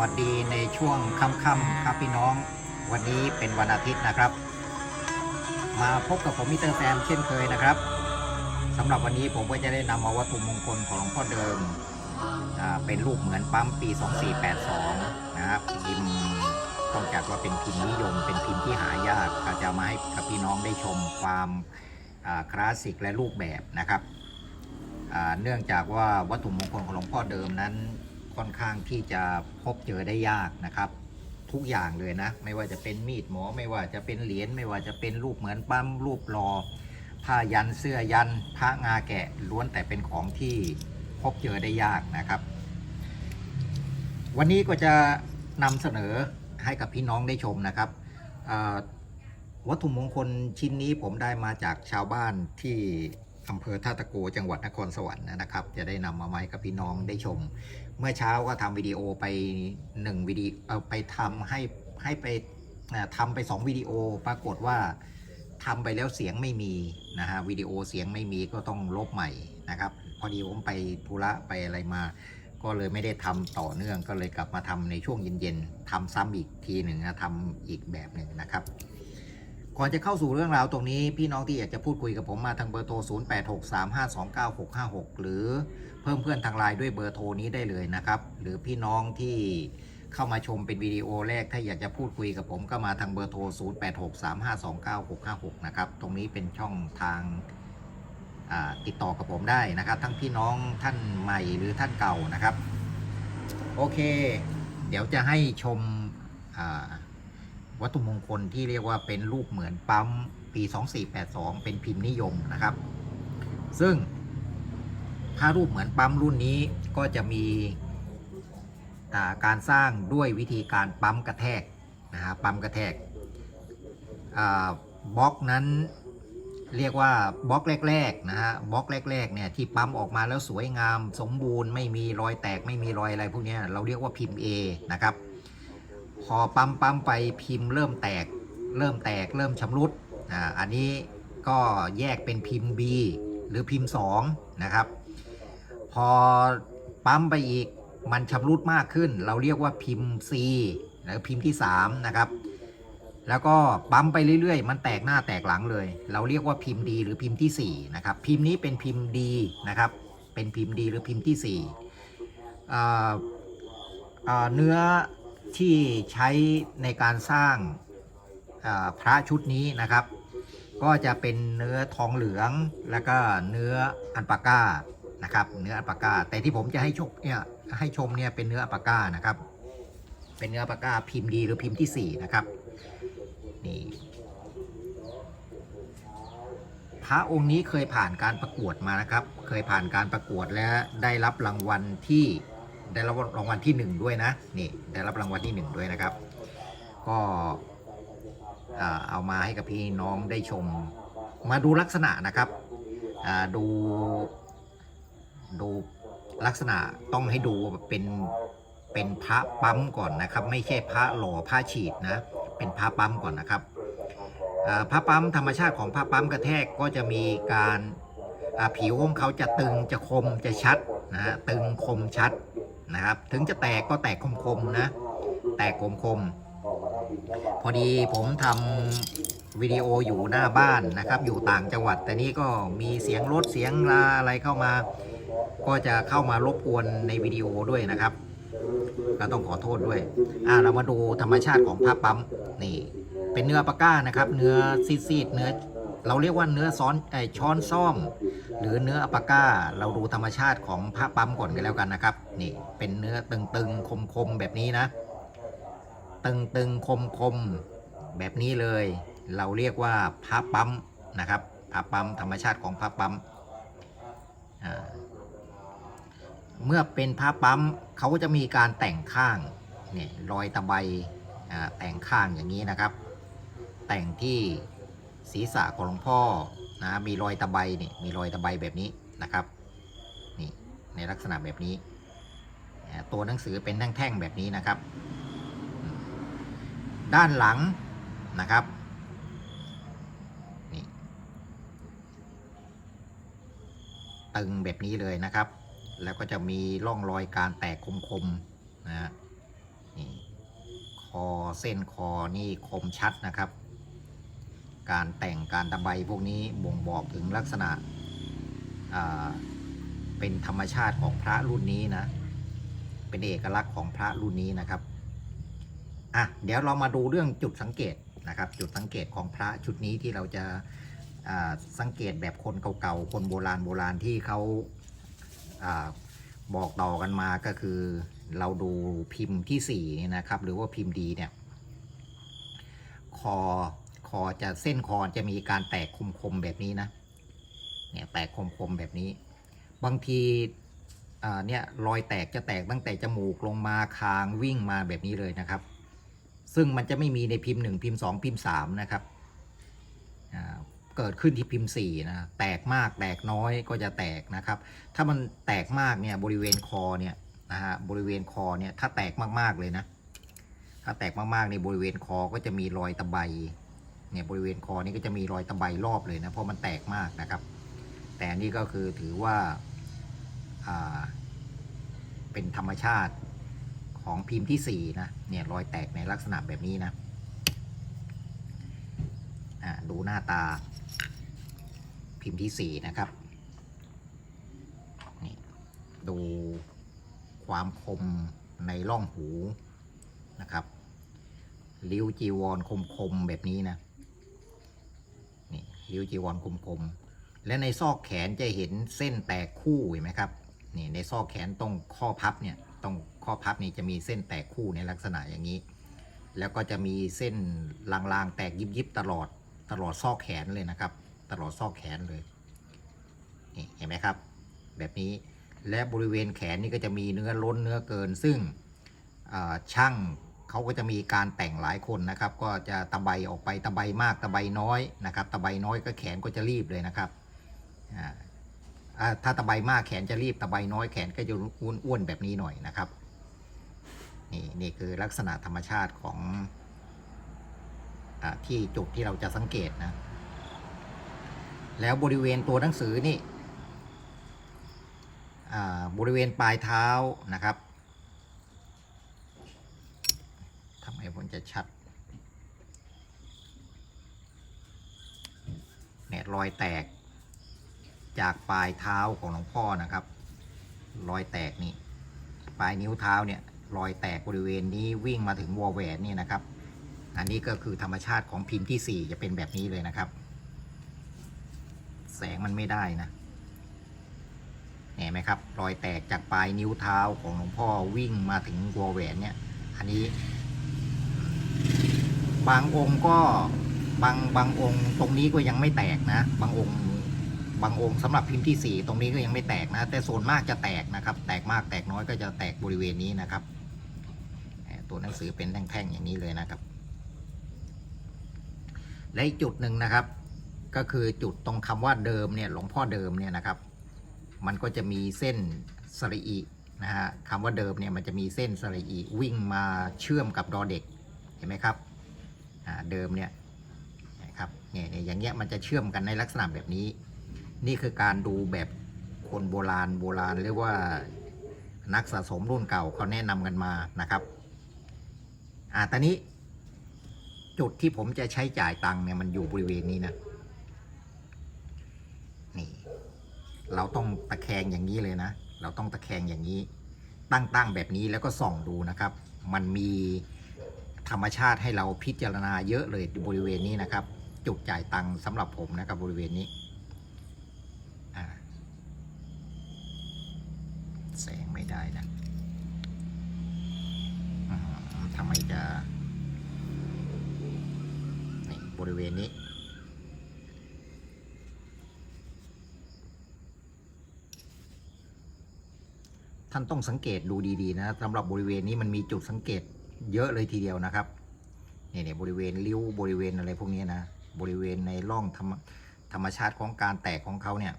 วัสดีในช่วงค่ำๆครับพี่น้อง วันนี้เป็นวันอาทิตย์นะครับ มาพบกับผมมิสเตอร์แซมเช่นเคยนะครับสำหรับวันนี้ผมก็จะได้นำเอาวัตถุมงคลของหลวงพ่อเดิมอ่าเป็นรูปเหมือนปั๊มปี 2482 นะครับพิมพ์ต้องจัดว่าเป็นพิมพ์นิยม เป็นพิมพ์ที่หายากอาจจะเอามาให้กับพี่น้องได้ชมความอ่าคลาสสิกและรูปแบบนะครับอ่าเนื่องจากว่าวัตถุมงคลของหลวงพ่อเดิมนั้น ค่อนข้างที่จะพบเจอได้ยากนะครับ ทุกอย่างเลยนะ ไม่ว่าจะเป็นมีดหมอ ไม่ว่าจะเป็นเหรียญไม่ว่าจะเป็นรูปเหมือนปั๊มรูปรอผ้ายันเสื้อยันพระงาแกะล้วนแต่เป็นของที่พบเจอได้ยากนะครับ วันนี้ก็จะนำเสนอให้กับพี่น้องได้ชมนะครับวัตถุมงคลชิ้นนี้ผมได้มาจากชาวบ้านที่ อำเภอท่าตะโกจังหวัดนครสวรรค์นะครับ จะได้นำมาไว้กับพี่น้องได้ชม เมื่อเช้าก็ทำวิดีโอไปหนึ่งวิดีเอาไปทำให้ให้ไปทำไปสองวิดีโอปรากฏว่าทำไปแล้วเสียงไม่มีนะฮะวิดีโอเสียงไม่มีก็ต้องลบใหม่นะครับ พอดีผมไปธุระไปอะไรมา ก็เลยไม่ได้ทำต่อเนื่องก็เลยกลับมาทำในช่วงเย็นๆทำซ้ำอีกทีหนึ่งนะทำอีกแบบหนึ่งนะครับ ก่อนจะเข้าสู่เรื่องราวตรงนี้ พี่น้องที่อยากจะพูดคุยกับผมมาทางเบอร์โทร 0863529656 หรือเพิ่มเพื่อนทางไลน์ด้วยเบอร์โทรนี้ได้เลยนะครับ หรือพี่น้องที่เข้ามาชมเป็นวิดีโอแรก ถ้าอยากจะพูดคุยกับผมก็มาทางเบอร์โทร 0863529656 นะครับ ตรงนี้เป็นช่องทางติดต่อกับผมได้นะครับ ทั้งพี่น้องท่านใหม่หรือท่านเก่านะครับ โอเค เดี๋ยวจะให้ชมอ่า วัตถุมงคลที่เรียกว่าเป็นรูปเหมือนปั๊มปี 2482 เป็นพิมพ์นิยมนะครับ ซึ่งถ้ารูปเหมือนปั๊มรุ่นนี้ก็จะมีาการสร้างด้วยวิธีการปั๊มกระแทกนะฮะปั๊มกระแทกบล็อกนั้นเรียกว่าบล็อกแรกๆนะฮะบล็อกแรกๆเนี่ยที่ปั๊มออกมาแล้วสวยงาม สมบูรณ์ไม่มีรอยแตกไม่มีรอยอะไรพวกนี้เราเรียกว่าพิมพ์ A นะครับ พอปั๊มปั๊มไปพิมพ์เริ่มแตก เริ่มแตกเริ่มชำรุดอ่าอันนี้ก็แยกเป็นพิมพ์ B หรือพิมพ์ 2 นะครับ พอปั๊มไปอีกมันชำรุดมากขึ้น เราเรียกว่าพิมพ์ C หรือพิมพ์ที่ 3 นะครับ แล้วก็ปั๊มไปเรื่อยๆ มันแตกหน้าแตกหลังเลย เราเรียกว่าพิมพ์ดีหรือพิมพ์ที่ 4 นะครับ พิมพ์นี้เป็นพิมพ์ดีนะครับ เป็นพิมพ์ดีหรือพิมพ์ที่4อ่อเนื้อ ที่ใช้ในการสร้างพระชุดนี้นะครับ ก็จะเป็นเนื้อทองเหลืองแล้วก็เนื้ออันปาก้านะครับ เนื้ออันปาก้า แต่ที่ผมจะให้ชมเนี่ยให้ชมเนี่ยเป็นเนื้ออันปาก้านะครับ เป็นเนื้ออันปาก้าพิมพ์ดีหรือพิมพ์ที่ 4 นะครับนี่พระองค์นี้เคยผ่านการประกวดมานะครับ เคยผ่านการประกวดและได้รับรางวัลที่ ได้รับรางวัลที่หนึ่งด้วยนะนี่ได้รับรางวัลที่หนึ่งด้วยนะครับ ก็เอามาให้กับพี่น้องได้ชม มาดูลักษณะนะครับดูดูลักษณะต้องให้ดูเป็นเป็นพระปั๊มก่อนนะครับ ไม่ใช่พระหล่อพระฉีดนะ เป็นพระปั๊มก่อนนะครับพระปั๊มธรรมชาติของพระปั๊มกระแทกก็จะมีการผิวของเขาจะตึงจะคมจะชัดนะฮะตึงคมชัด นะครับ ถึงจะแตกก็แตกคมๆนะ แตกคมๆพอดีผมทำวิดีโออยู่หน้าบ้านนะครับ อยู่ต่างจังหวัด แต่นี่ก็มีเสียงรถเสียงลาอะไรเข้ามา ก็จะเข้ามารบกวนในวิดีโอด้วยนะครับ ก็ต้องขอโทษด้วย อ่าเรามาดูธรรมชาติของผ้าปั๊มนี่ เป็นเนื้อปากก้านะครับ เนื้อซีดๆเนื้อ เราเรียกว่าเนื้อซ้อนไอช้อนซ่อม หรือเนื้ออัปาก้า เราดูธรรมชาติของผ้าปั๊มก่อนกันแล้วกันนะครับ นี่เป็นเนื้อตึงๆคมๆแบบนี้นะ ตึงๆคมๆแบบนี้เลย เราเรียกว่าผ้าปั๊มนะครับผ้าปั๊มธรรมชาติของผ้าปั๊มเมื่อเป็นผ้าปั๊มเขาก็จะมีการแต่งข้างเนี่ยรอยตะไบแต่งข้างอย่างนี้นะครับ แต่งที่ ศีรษะของหลวงพ่อนะมีรอยตะไบนี่มีรอยตะไบแบบนี้นะครับนี่ในลักษณะแบบนี้ ตัวหนังสือเป็นแท่งๆแบบนี้นะครับ ด้านหลังนะครับนี่ตึงแบบนี้เลยนะครับ แล้วก็จะมีร่องรอยการแตกคมๆนะฮะอเส้นคอนี่คมชัดนะครับ การแต่งการตะไบพวกนี้บ่งบอกถึงลักษณะเป็นธรรมชาติของพระรุ่นนี้นะ เป็นเอกลักษณ์ของพระรุ่นนี้นะครับอะเดี๋ยวเรามาดูเรื่องจุดสังเกตนะครับ จุดสังเกตของพระชุดนี้ที่เราจะสังเกตแบบคนเก่าๆ คนโบราณโบราณที่เขาอาบอกต่อกันมาก็คือ เราดูพิมพ์ที่สี่นี่นะครับ หรือว่าพิมพ์ดีเนี่ย คอ อจะเส้นคอจะมีการแตกคมๆแบบนี้นะ เนี่ยแตกคมๆแบบนี้ บางทีเนี่ยรอยแตกจะแตกตั้งแต่จมูกลงมาคางวิ่งมาแบบนี้เลยนะครับ ซึ่งมันจะไม่มีในพิมพ์1พิมพ์2พิมพ์3นะครับเกิดขึ้นที่พิมพ์4นะแตกมากแตกน้อยก็จะแตกนะครับ ถ้ามันแตกมากเนี่ยบริเวณคอเนี่ยนะฮะบริเวณคอเนี่ยถ้าแตกมากๆเลยนะถ้าแตกมากๆในบริเวณคอก็จะมีรอยตะไบ เนี่ยบริเวณคอนี่ก็จะมีรอยตะไบรอบเลยนะเพราะมันแตกมากนะครับ แต่นี่ก็คือถือว่าาเป็นธรรมชาติของพิมพ์ที่4นะเนี่ยรอยแตกในลักษณะแบบนี้นะอ่าดูหน้าตาพิมพ์ที่ 4 นะครับนี่ดูความคมในร่องหูนะครับริ้วจีวรคม ๆ แบบนี้นะ ริ้วจีวรคมๆ และในซอกแขนจะเห็นเส้นแตกคู่เห็นไหมครับนี่ในซอกแขนตรงข้อพับเนี่ยตรงข้อพับนี่จะมีเส้นแตกคู่ในลักษณะอย่างนี้ แล้วก็จะมีเส้นลางๆ แตกยิบๆตลอดตลอดซอกแขนเลยนะครับ ตลอดซอกแขนเลยนี่เห็นไหมครับ แบบนี้และบริเวณแขนนี่ก็จะมีเนื้อล้นเนื้อเกินซึ่งช่าง เขาก็จะมีการแต่งหลายคนนะครับ ก็จะตะไบออกไปตะไบมากตะไบน้อยนะครับตะไบน้อยก็แขนก็จะรีบเลยนะครับอ่าถ้าตะไบมากแขนจะรีบตะไบน้อยแขนก็จะอ้วนๆแบบนี้หน่อยนะครับนี่นี่คือลักษณะธรรมชาติของอาที่จุดที่เราจะสังเกตนะ แล้วบริเวณตัวหนังสือนี่อ่าบริเวณปลายเท้านะครับทำไมผมจะชัดเนี่ยรอยแตก จากปลายเท้าของหลวงพ่อนะครับ รอยแตกนี่ ปลายนิ้วเท้าเนี่ย รอยแตกบริเวณนี้วิ่งมาถึงวอแหวนนี่นะครับ อันนี้ก็คือธรรมชาติของพิมพ์ที่ 4 จะเป็นแบบนี้เลยนะครับ แสงมันไม่ได้นะเห็นไหมครับ รอยแตกจากปลายนิ้วเท้าของหลวงพ่อวิ่งมาถึงวอแหวนเนี่ย อันนี้ บางองค์ก็บางบางองค์ตรงนี้ก็ยังไม่แตกนะ บางองค์บางองค์สำหรับพิมพ์ที่ 4 ตรงนี้ก็ยังไม่แตกนะ แต่ส่วนมากจะแตกนะครับ แตกมากแตกน้อยก็จะแตกบริเวณนี้นะครับ ตัวหนังสือเป็นแท่งๆอย่างนี้เลยนะครับ และอีกจุดหนึ่งนะครับ ก็คือจุดตรงคำว่าเดิมเนี่ยหลวงพ่อเดิมเนี่ยนะครับ มันก็จะมีเส้นสระอีนะฮะคำว่าเดิมเนี่ยมันจะมีเส้นสระอีวิ่งมาเชื่อมกับดอเด็กเห็นไหมครับ เดิมเนี่ยนะครับเนี่ยอย่างเงี้ยมันจะเชื่อมกันในลักษณะแบบนี้ นี่คือการดูแบบคนโบราณโบราณเรียกว่านักสะสมรุ่นเก่าเขาแนะนำกันมานะครับอ่าตอนนี้จุดที่ผมจะใช้จ่ายตังค์เนี่ยมันอยู่บริเวณนี้นะนี่เราต้องตะแคงอย่างนี้เลยนะ เราต้องตะแคงอย่างนี้ ตั้งๆแบบนี้แล้วก็ส่องดูนะครับ มันมี ธรรมชาติให้เราพิจารณาเยอะเลยบริเวณนี้นะครับ จุดจ่ายตังสำหรับผมนะครับบริเวณนี้แสงไม่ได้นะทำไมจะนี่บริเวณนี้ท่านต้องสังเกตดูดีๆนะสำหรับบริเวณนี้มันมีจุดสังเกต เยอะเลยทีเดียวนะครับเนี่ยเนี่ยบริเวณริ้วบริเวณอะไรพวกนี้นะบริเวณในร่องธรรมธรรมชาติของการแตกของเขาเนี่ย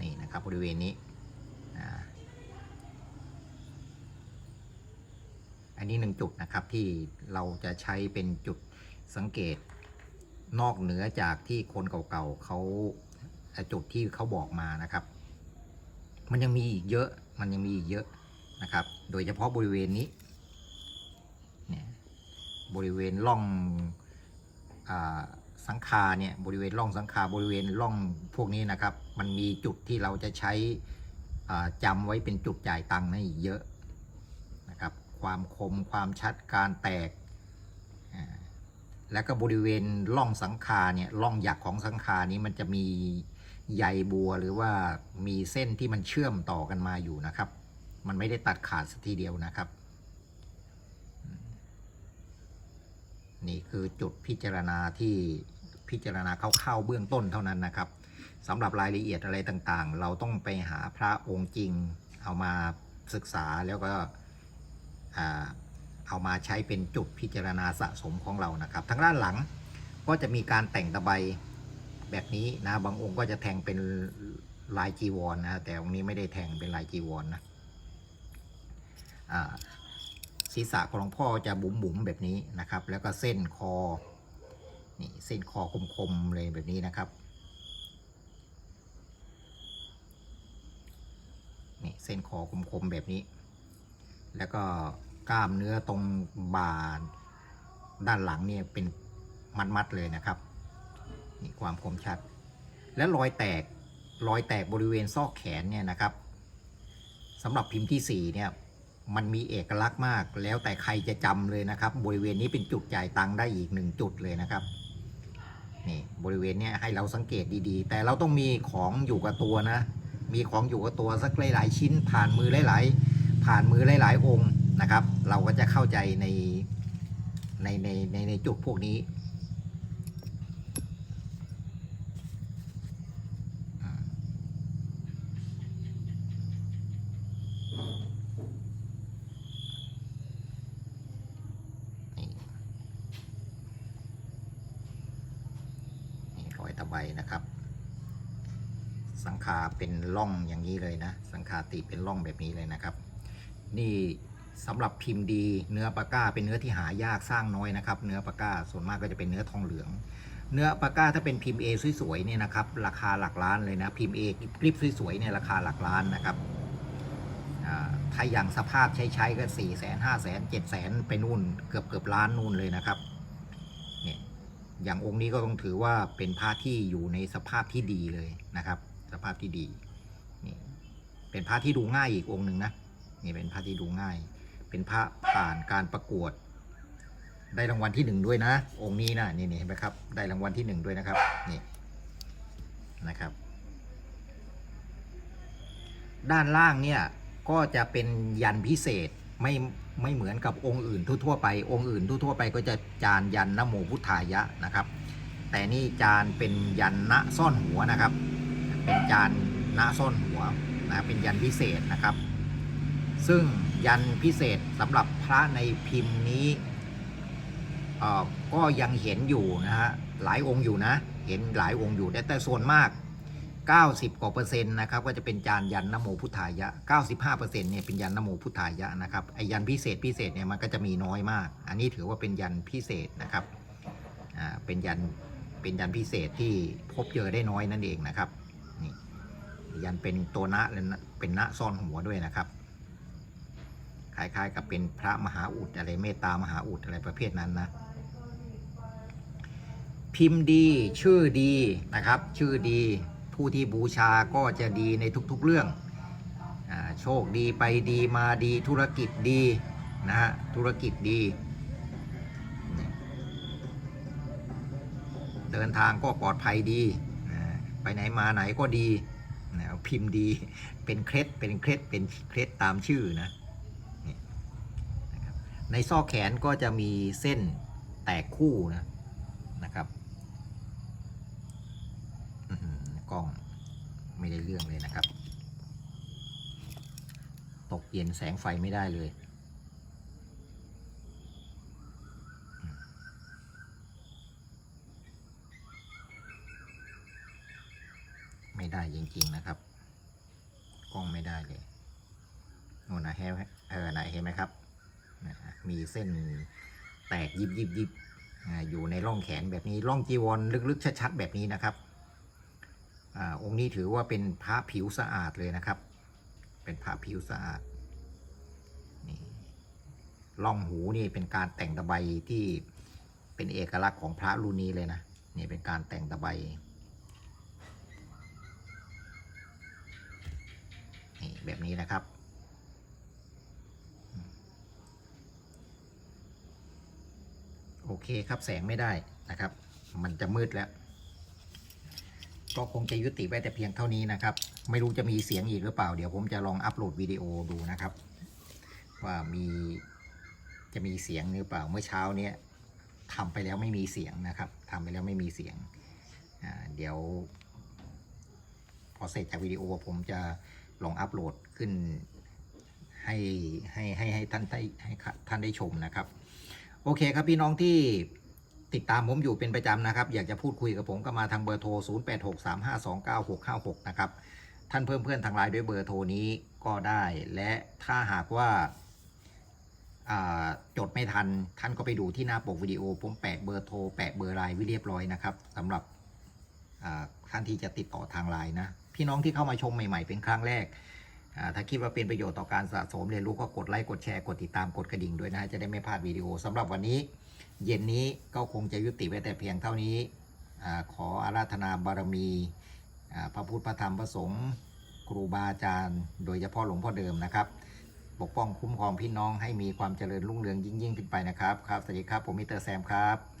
นี่นะครับบริเวณนี้อันนี้หนึ่งจุดนะครับที่เราจะใช้เป็นจุดสังเกต นอกเหนือจากที่คนเก่าๆเขาจุดที่เขาบอกมานะครับ มันยังมีอีกเยอะมันยังมีอีกเยอะนะครับ โดยเฉพาะบริเวณนี้เนี่ยบริเวณร่องอสังคาเนี่ยบริเวณร่องสังคาบริเวณร่องพวกนี้นะครับ มันมีจุดที่เราจะใช้อ่าจำไว้เป็นจุดจ่ายตังค์นี่อีกเยอะนะครับ ความคมความชัดการแตก แล้วก็บริเวณร่องสังคาเนี่ยร่องหยักของสังคานี้มันจะมีใยบัวหรือว่ามีเส้นที่มันเชื่อมต่อกันมาอยู่นะครับ มันไม่ได้ตัดขาดสักทีเดียวนะครับ นี่คือจุดพิจารณาที่พิจารณาคร่าวๆเบื้องต้นเท่านั้นนะครับสำหรับรายละเอียดอะไรต่างๆ เราต้องไปหาพระองค์จริงเอามาศึกษาแล้วก็อ่า เอามาใช้เป็นจุดพิจารณาสะสมของเรานะครับทางด้านหลังก็จะมีการแต่งตะไบแบบนี้นะบางองค์ก็จะแทงเป็นลายจีวรนนะแต่องค์นี้ไม่ได้แทงเป็นลายจีวรนนะศีรษะของหลวงพ่อจะบุ๋มบุ๋มๆแบบนี้นะครับ แล้วก็เส้นคอนี่เส้นคอคมๆเลยแบบนี้นะครับนี่เส้นคอคมๆแบบนี้ แล้วก็ กล้ามเนื้อตรงบ่าด้านหลังเนี่ยเป็นมัดๆเลยนะครับ นี่ความคมชัด และรอยแตกรอยแตกบริเวณซอกแขนเนี่ยนะครับสำหรับพิมพ์ที่สี่เนี่ยมันมีเอกลักษณ์มาก แล้วแต่ใครจะจำเลยนะครับ บริเวณนี้เป็นจุดจ่ายตังค์ได้อีกหนึ่งจุดเลยนะครับนี่บริเวณเนี้ยให้เราสังเกตดีๆ แต่เราต้องมีของอยู่กับตัวนะ มีของอยู่กับตัวสักหลายๆชิ้นผ่านมือหลายๆผ่านมือหลายๆองค์ นะครับ เราก็จะเข้าใจในในในในในจุดพวกนี้นี่รอยตะไบนะครับ สังขาเป็นร่องอย่างนี้เลยนะ สังขาติเป็นร่องแบบนี้เลยนะครับ นี่ สำหรับพิมพ์ดีเนื้อปาก้าเป็นเนื้อที่หายากสร้างน้อยนะครับเนื้อปาก้าส่วนมากก็จะเป็นเนื้อทองเหลือง เนื้อปาก้าถ้าเป็นพิมพ์ A สวยๆเนี่ยนะครับราคาหลักล้านเลยนะพิมพ์ A กริบสวยๆเนี่ยราคาหลักล้านนะครับถ้าอย่างสภาพใช้ๆก็สี่แสนห้าแสนเจ็ดแสนไปนู่นเกือบเกือบล้านนู่นเลยนะครับเนี่ยอย่างองค์นี้ก็ต้องถือว่าเป็นพระที่อยู่ในสภาพที่ดีเลยนะครับ สภาพที่ดีนี่เป็นพระที่ดูง่ายอีกองค์หนึ่งนะนี่เป็นพระที่ดูง่าย เป็นพระผ่านการประกวด ได้รางวัลที่หนึ่งด้วยนะ องค์นี้นะนี่นี่เห็นไหมครับ ได้รางวัลที่หนึ่งด้วยนะครับนี่นะครับ ด้านล่างเนี่ยก็จะเป็นยันพิเศษไม่ไม่เหมือนกับองค์อื่นทั่วๆไป องค์อื่นทั่วๆไปก็จะจานยันนะโมพุทธายะนะครับ แต่นี่จานเป็นยันณซ่อนหัวนะครับ เป็นจานณซ่อนหัวนะเป็นยันพิเศษนะครับ ซึ่ง ยันพิเศษสำหรับพระในพิมพ์นี้ก็ยังเห็นอยู่นะฮะหลายองค์อยู่นะ เห็นหลายองค์อยู่แต่ส่วนมาก 90กว่าเปอร์เซ็นต์นะครับก็จะเป็นจานยันนโมพุทธายะ 95เปอร์เซ็นต์เนี่ยเป็นยันนโมพุทธายะนะครับไอยันพิเศษพิเศษเนี่ยมันก็จะมีน้อยมาก อันนี้ถือว่าเป็นยันพิเศษนะครับอ่าเป็นยันเป็นยันพิเศษที่พบเจอได้น้อยนั่นเองนะครับนี่ยันเป็นตัวนะและนะเป็นนะซ่อนหัวด้วยนะครับ คล้ายๆ กับเป็นพระมหาอุดอะไรเมตตามหาอุดอะไรประเภทนั้นนะพิมพ์ดีชื่อดีนะครับ ชื่อดีผู้ที่บูชาก็จะดีในทุกๆเรื่องอโชคดีไปดีมาดีธุรกิจดีนะฮะธุรกิจดี เดินทางก็ปลอดภัยดีไปไหนมาไหนก็ดีนะพิมพ์ดีเป็นเคล็ดเป็นเคล็ดเป็นเคล็ดตามชื่อนะ ในซอกแขนก็จะมีเส้นแตกคู่นะนะครับกล้องไม่ได้เรื่องเลยนะครับ ตกเย็นแสงไฟไม่ได้เลย ไม่ได้จริง ๆ นะครับ กล้องไม่ได้เลยโน่นนะเห็นไหมเออไหนเห็นไหมครับนะมี เส้นแตกยิบยิบยิบอยู่ในร่องแขนแบบนี้ร่องจีวรลึกๆชัดๆแบบนี้นะครับอองค์นี้ถือว่าเป็นพระผิวสะอาดเลยนะครับ เป็นพระผิวสะอาดนี่ล่องหูนี่เป็นการแต่งตะไบที่เป็นเอกลักษณ์ของพระรุ่นนี้เลยนะนี่เป็นการแต่งตะไบนี่แบบนี้นะครับ โอ เคครับแสงไม่ได้นะครับ มันจะมืดแล้ว ก็คงจะยุติไว้แต่เพียงเท่านี้นะครับ ไม่รู้จะมีเสียงอีกหรือเปล่า เดี๋ยวผมจะลองอัปโหลดวิดีโอดูนะครับ ว่ามีจะมีเสียงหรือเปล่าเมื่อเช้าเนี้ยทำไปแล้วไม่มีเสียงนะครับทำไปแล้วไม่มีเสียงเดี๋ยว พอเสร็จจากวิดีโอผมจะลองอัปโหลดขึ้นให้ให้ให้ให้ท่านได้ให้ท่านได้ชมนะครับ โอเคครับพี่น้องที่ติดตามผมอยู่เป็นประจำนะครับ อยากจะพูดคุยกับผมก็มาทางเบอร์โทร 0863529656 นะครับ ท่านเพิ่มเพื่อนทางไลน์ด้วยเบอร์โทรนี้ก็ได้ และถ้าหากว่าจดไม่ทัน ท่านก็ไปดูที่หน้าปกวิดีโอ ผมแปะเบอร์โทร แปะเบอร์ไลน์ไว้เรียบร้อยนะครับสำหรับท่านที่จะติดต่อทางไลน์นะ พี่น้องที่เข้ามาชมใหม่ ๆ เป็นครั้งแรก ถ้าคิดว่าเป็นประโยชน์ต่อการสะสมเรียนรู้ก็กดไลค์กดแชร์กดติดตามกดกระดิ่งด้วยนะฮะจะได้ไม่พลาดวิดีโอสำหรับวันนี้ เย็นนี้ก็คงจะยุติไว้แต่เพียงเท่านี้อขออาราธนาบารมีพระพุทธพระธรรมพระสงฆ์ครูบาอาจารย์ โดยเฉพาะหลวงพ่อเดิมนะครับ ปกป้องคุ้มครองพี่น้องให้มีความเจริญรุ่งเรืองยิ่งยิ่งขึ้นไปนะครับครับสวัสดีครับผมมิเตอร์แซมครับ